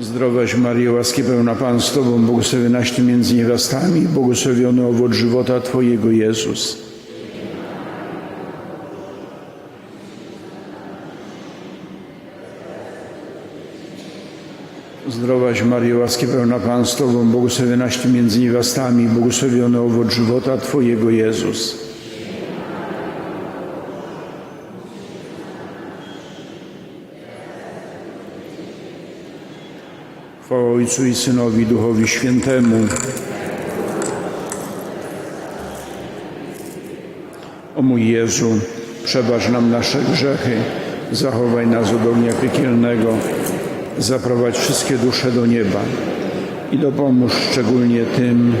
Zdrowaś Mario, łaski pełna Pan z Tobą, błogosławionaś Ty między niewiastami błogosławiony owoc żywota Twojego Jezus. Zdrowaś Mario, łaski pełna Pan z Tobą, błogosławionaś Ty między niewiastami błogosławiony owoc żywota Twojego Jezus. Chwała Ojcu i Synowi, Duchowi Świętemu. O mój Jezu, przebacz nam nasze grzechy, zachowaj nas od ognia piekielnego, zaprowadź wszystkie dusze do nieba i dopomóż szczególnie tym,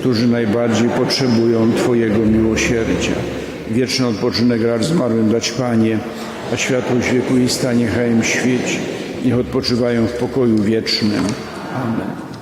którzy najbardziej potrzebują Twojego miłosierdzia. Wieczny odpoczynek racz zmarłym dać Panie, a światłość wieku i stanie świeci. Niech odpoczywają w pokoju wiecznym. Amen.